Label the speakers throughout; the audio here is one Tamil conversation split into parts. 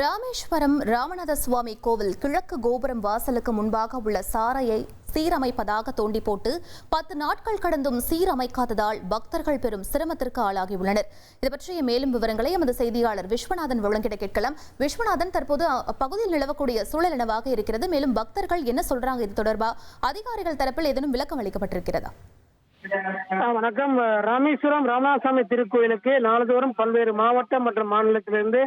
Speaker 1: ராமேஸ்வரம் ராமநாத சுவாமி கோவில் கிழக்கு கோபுரம் வாசலுக்கு முன்பாக உள்ள சாரையை சீரமைப்பதாக தோண்டி போட்டு பத்து நாட்கள் கடந்தும் சீரமைக்காததால் பக்தர்கள் பெரும் சிரமத்திற்கு ஆளாகியுள்ளனர். இது பற்றிய மேலும் விவரங்களை எமது செய்தியாளர் விஸ்வநாதன் வழங்கிட கேட்கலாம். விஸ்வநாதன் தற்போது அப்பகுதியில் நிலவக்கூடிய சூழல் என்னவாக இருக்கிறது? மேலும் பக்தர்கள் என்ன சொல்றாங்க? இது தொடர்பா? அதிகாரிகள் தரப்பில் ஏதேனும் விளக்கம் அளிக்கப்பட்டிருக்கிறதா?
Speaker 2: வணக்கம். ராமேஸ்வரம் ராமநாசாமி திருக்கோயிலுக்கு நாள்தோறும் பல்வேறு மாவட்டம் மற்றும் மாநிலத்திலிருந்து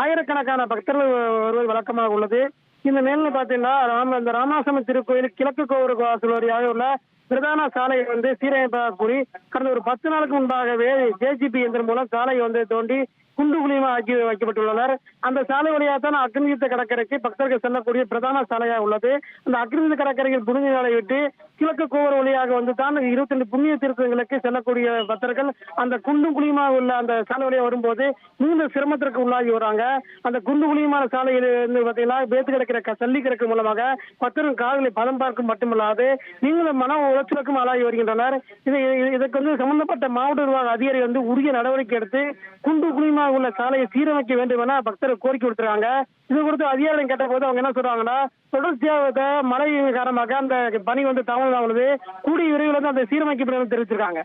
Speaker 2: ஆயிரக்கணக்கான பக்தர்கள் வருவது வழக்கமாக உள்ளது. இந்த நிலையில் பாத்தீங்கன்னா ராம இந்த ராமநாசாமி திருக்கோயில் கிழக்கு கோபுர வாசல் வழியாக உள்ள பிரதான சாலையை வந்து சீரமைப்பாக கூறி கடந்த ஒரு பத்து நாளுக்கு முன்பாகவே ஜேஜிபி இயந்திரம் மூலம் சாலையை வந்து தோண்டி குண்டு குழியுமா ஆக்கி வைக்கப்பட்டுள்ளனர். அந்த சாலை வழியாக தான் அக்னிதீர்த்த கடற்கரைக்கு பக்தர்கள் செல்லக்கூடிய பிரதான சாலையாக உள்ளது. அந்த அக்னிதீர்த்த கடற்கரையில் புனித நாளை விட்டு கிழக்கு கோவர் வழியாக வந்து தான் இருபத்தி ரெண்டு புண்ணிய தீர்த்தங்களுக்கு செல்லக்கூடிய பக்தர்கள் அந்த குண்டும் குழியுமாக உள்ள அந்த சாலை வழியாக வரும்போது மிகுந்த சிரமத்திற்கு உள்ளாகி வராங்க. அந்த குண்டு குழியுமான சாலையில் இருந்து பார்த்தீங்கன்னா பேத்து கிடக்கிற சல்லி கிடக்கு மூலமாக பக்தர்கள் காதலை பதம் பார்க்கும் மட்டுமல்லாது நீங்களும் மன உளைச்சலுக்கும் ஆளாகி வருகின்றனர். இது இதற்கு வந்து சம்பந்தப்பட்ட மாவட்ட நிர்வாக அதிகாரி வந்து உரிய நடவடிக்கை எடுத்து குண்டு குழியுமாக உள்ள சாலையை சீரமைக்க வேண்டும் என பக்தர்கள் கோரிக்கை கொடுத்துருக்காங்க இது குறித்து அதிகாரிகள் கேட்ட போது அவங்க என்ன சொல்றாங்கன்னா தொடர்ச்சியாக மழை காரணமாக அந்த பணி வந்து தாமதமாகுது கூடிய விரைவில் வந்து அந்த சீரமைக்கப்படும் தெரிவிச்சிருக்காங்க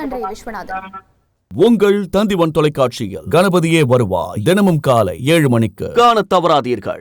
Speaker 1: நன்றி விஸ்வநாதன்
Speaker 3: உங்கள் தந்திவன் தொலைக்காட்சியில் கணபதியே வருவாய். தினமும் காலை ஏழு மணிக்கு
Speaker 4: காணத் தவறாதீர்கள்.